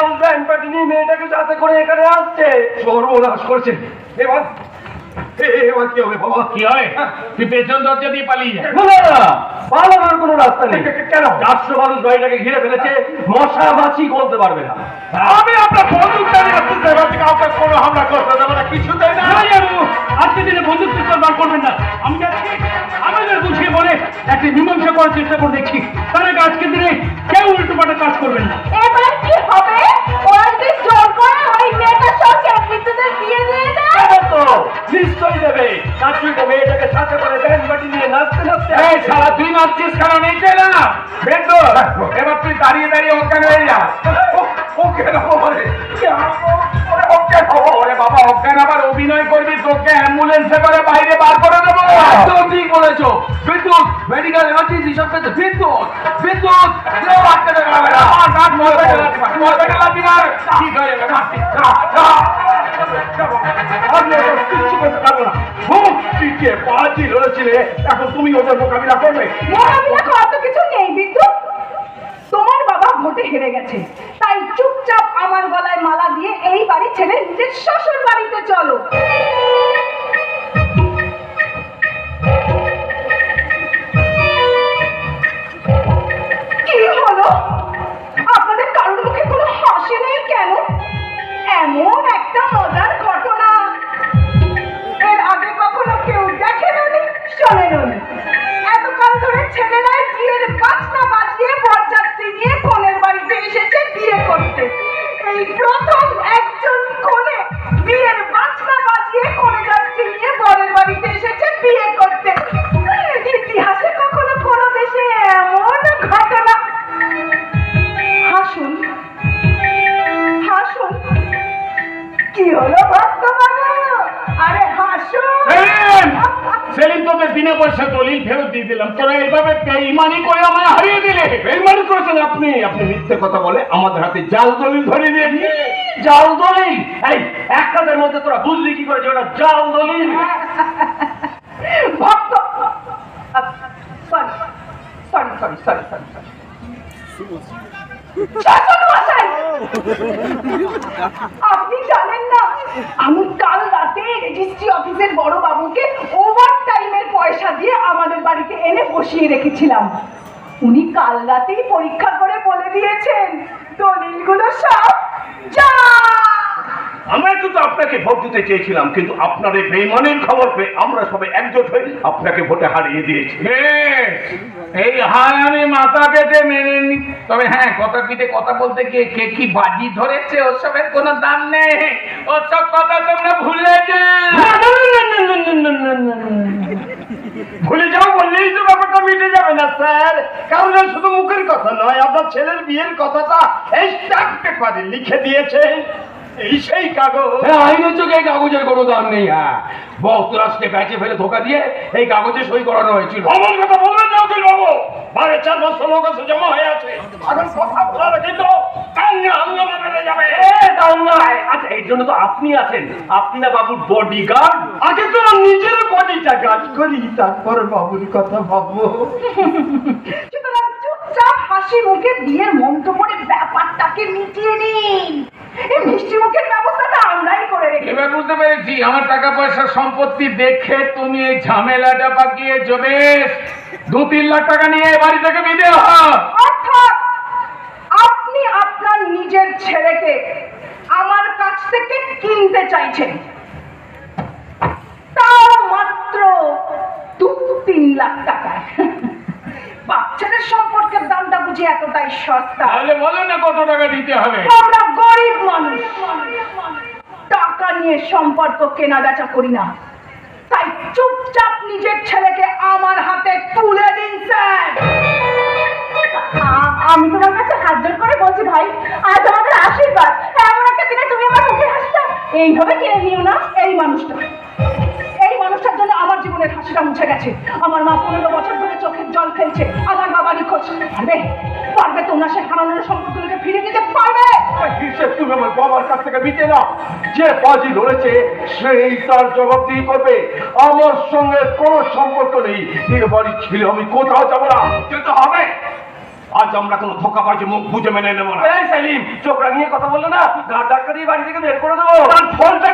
Band party নিয়ে মেয়েটাকে যাতে করে এখানে আসছে। সর্বনাশ করছে। এবার এবার কি হবে বাবা? কি হয়? তুই পেছন দরজা দিয়ে পালিয়ে যা। না না পালানোর কোনো রাস্তা নেই। কে- কে- কেন? চারশো মানুষ বাড়িটাকে ঘিরে ফেলেছে মশা মাছি বলতে পারবে না। আমি আপনার বন্দুকটা নিয়ে আসতে পারছি কাউকে কোনো হামলা করতে দেবো না কিছুতেই না। না, আজকে দিনে বন্দুক পিস্তল বার করবেন না। আমি যাচ্ছি আমাদের বুঝিয়ে বলে একটা মীমাংসা করার চেষ্টা করে দেখছি। তার আগে আজকের দিনে কেউ এই শালা তুই নাচছিস কেন নিচে না বেন্দো এবার তুই দাঁড়িয়ে দাঁড়িয়ে অজ্ঞান হয়ে যা ওকে ওরে বাবা অজ্ঞান আবার অভিনয় করবি তোকে অ্যাম্বুলেন্সে করে বাইরে বার করে দেবো একদম ঠিক বলেছ বিদ্যুৎ মেডিকেল এমার্জেন্সি সব কিছু বিদ্যুৎ বিদ্যুৎ কেউ আটকাতে পারবে না মার, মরবে মরবে না ঠিক হয়ে যাবে, না, পিছিয়ে পাঁচই ধরেছিলে এখন তুমি ওদের মোকাবিলা করবে। মোকাবিলা করার তো কিছু নেই বিদ্যুৎ তোমার বাবা ভোটে হেরে গেছে। তাই চুপচাপ আমার গলায় মালা দিয়ে এই বাড়ি ছেড়ে নিজের শ্বশুর বাড়িতে চলো। সেলিম! সেলিম বিনা পয়সা দলিল ফেরত দিয়ে দিলাম। তোরা এইভাবে বেইমানি করে আমায় হারিয়ে দিলে। বেইমানি করেছেন আপনি। আপনি মিথ্যে কথা বলে আমাদের হাতে জাল দলিল ধরিয়ে দিয়েছে জাল দলিল? এই এক কাজের মধ্যে তোরা বুঝলি কি করে যে ওটা জাল দলিল? ভক্ত। Sorry sorry sorry sorry sorry sorry আপনি আমি কাল রাতে রেজিস্ট্রি অফিসের বড় বাবুকে ওভার টাইমের পয়সা দিয়ে আমাদের বাড়িতে এনে বসিয়ে রেখেছিলাম। উনি কাল রাতেই পরীক্ষা করে বলে দিয়েছেন, দলিলগুলো সব যা আমরা কিন্তু আপনাকে ভোট দিতে চেয়েছিলাম কিন্তু আপনার এই বেইমানির খবর পেয়ে আমরা সবাই একজোট হয়ে আপনাকে ভোটে হারিয়ে দিয়েছি এই হার আমি মাথা পেতে মেনে নি তবে হ্যাঁ কথা পিঠে কথা বলতে গিয়ে কে কি বাজি ধরেছে ওসবের কোনো দাম নেই ওসব কথা তোমরা ভুলে যাও ভুলে যাও বললেই তো ব্যাপারটা মিটে যাবে না স্যার কারণ শুধু মুখের কথা নয় আপনার ছেলের বিয়ের কথাটা এই স্ট্যাম্প পেপারে লিখে দিয়েছে এই সেই কাগজ। হ্যাঁ আইনের চোখে এই কাগজের কোনো দাম নেই হ্যাঁ। বক্তরাজকে ব্যাচে ফেলে ধোকা দিয়ে এই কাগজে সই করানো হয়েছিল। অমন কথা বলবেন না উকিল বাবু। বারে চার বছর লোক আছে জমা হয়ে আছে। এখন কথা বলার কিন্তু কান্না হাঙ্গামা বেড়ে যাবে। দাঙ্গায় আচ্ছা এই জন্য তো আপনি আছেন। আপনি না বাবুর বডি গার্ড আগে তো নিজের বডিটা গার্ড করি তারপর বাবুর কথা ভাববো। সুতরাং চুপচাপ হাসি মুখে বিয়ের মন্ত্র করে ব্যাপারটাকে মিটিয়ে নিন। এই মিষ্টি মুখের ব্যবস্থাটা আমরাই করে রেখে এবার বুঝতে পেরেছি আমার টাকা পয়সা সম্পত্তি দেখে তুমি এই ঝামেলাটা পাকিয়েছো বেশ দু তিন লাখ টাকা নিয়ে বাড়ি থেকে বিদে অর্থাৎ আপনি আপনার নিজের ছেলেকে আমার কাছ থেকে কিনতে চাইছেন। তাও মাত্র দু তিন লাখ টাকায়। বাচ্চাদের সম্পর্কের বুঝি এতটাই সস্তা। তাহলে বলো না কত টাকা দিতে হবে। আমরা গরিব মানুষ। টাকা নিয়ে সম্পর্ক কেনা বেচা করি না। তাই চুপচাপ নিজের ছেলেকে আমার হাতে তুলে দিন স্যার। আমি তোমার কাছে হাত জোর করে বলছি ভাই আর আমাদের আশীর্বাদ। এমন একটা দিনে তুমি আমার মুখে হাসিটা এইভাবে কিনে নিও না এই মানুষটা বাবা পারবে পারবে তোমরা সে হারানোর সম্পর্কগুলোকে ফিরে দিতে পারবে? হিসেব তুমি আমার বাবার কাছ থেকে মিটে নাও। যে বাজি লড়েছে সেই তার জবাব দিয়ে করবে আমার সঙ্গে কোনো সম্পর্ক নেই। এর বাড়ি ছিল আমি কোথাও যাব না। কিন্তু হবে। আজ আমরা কোনো ধোকাবাজি মুখ বুঝে মেনে নেব না। এই সেলিম চোখ রাঙিয়ে কথা বললে না ডাক্তার দিয়ে বাড়ি থেকে বের করে দেবো। তার ফোনটা